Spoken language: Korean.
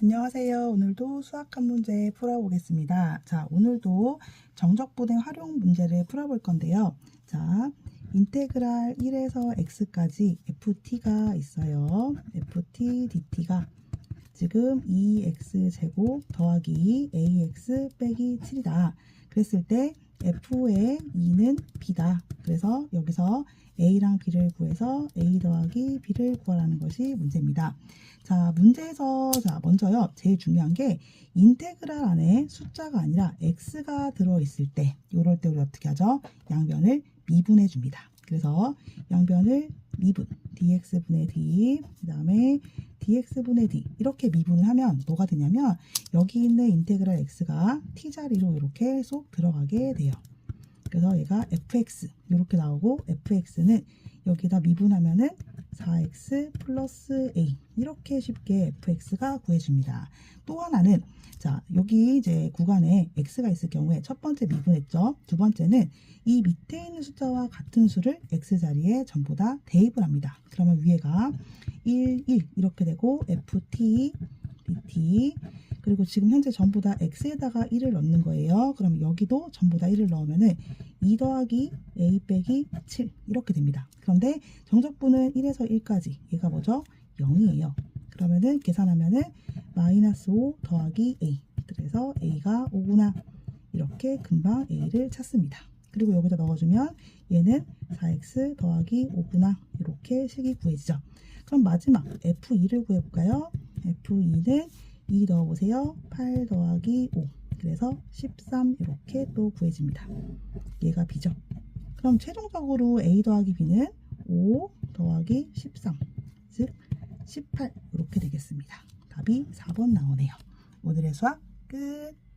안녕하세요. 오늘도 수학 한 문제 풀어보겠습니다. 자, 오늘도 정적분의 활용 문제를 풀어볼 건데요. 자, 인테그랄 1에서 x까지 ft가 있어요. ft dt가 지금 2x 제곱 더하기 ax 빼기 7이다. 그랬을 때 f의 2는 b다. 그래서 여기서 a랑 b를 구해서 a 더하기 b를 구하라는 것이 문제입니다. 자, 문제에서 자, 먼저요. 제일 중요한 게 인테그랄 안에 숫자가 아니라 x가 들어 있을 때 이럴 때 우리 어떻게 하죠? 양변을 미분해 줍니다. 그래서 양변을 미분 dx분의 d 그 다음에 dx분의 d 이렇게 미분을 하면 뭐가 되냐면 여기 있는 인테그랄 x가 t 자리로 이렇게 쏙 들어가게 돼요. 그래서 얘가 fx 이렇게 나오고 fx는 여기다 미분하면은 4x 플러스 a 이렇게 쉽게 fx가 구해줍니다. 또 하나는 자 여기 이제 구간에 x가 있을 경우에 첫 번째 미분했죠. 두 번째는 이 밑에 있는 숫자와 같은 수를 x 자리에 전부 다 대입을 합니다. 그러면 위에가 1, 1 이렇게 되고 ft, dt 그리고 지금 현재 전부 다 x에다가 1을 넣는 거예요. 그럼 여기도 전부 다 1을 넣으면은 2 더하기 a 빼기 7 이렇게 됩니다. 그런데 정적분은 1에서 1까지 얘가 뭐죠? 0이에요. 그러면은 계산하면은 마이너스 5 더하기 a 그래서 a가 5구나 이렇게 금방 a를 찾습니다. 그리고 여기다 넣어주면 얘는 4x 더하기 5구나 이렇게 식이 구해지죠. 그럼 마지막 f2를 구해볼까요? f2는 2 넣어보세요. 8 더하기 5 그래서 13 이렇게 또 구해집니다. 얘가 b죠. 그럼 최종적으로 a 더하기 b는 5 더하기 13 즉 18 이렇게 되겠습니다. 답이 4번 나오네요. 오늘의 수학 끝.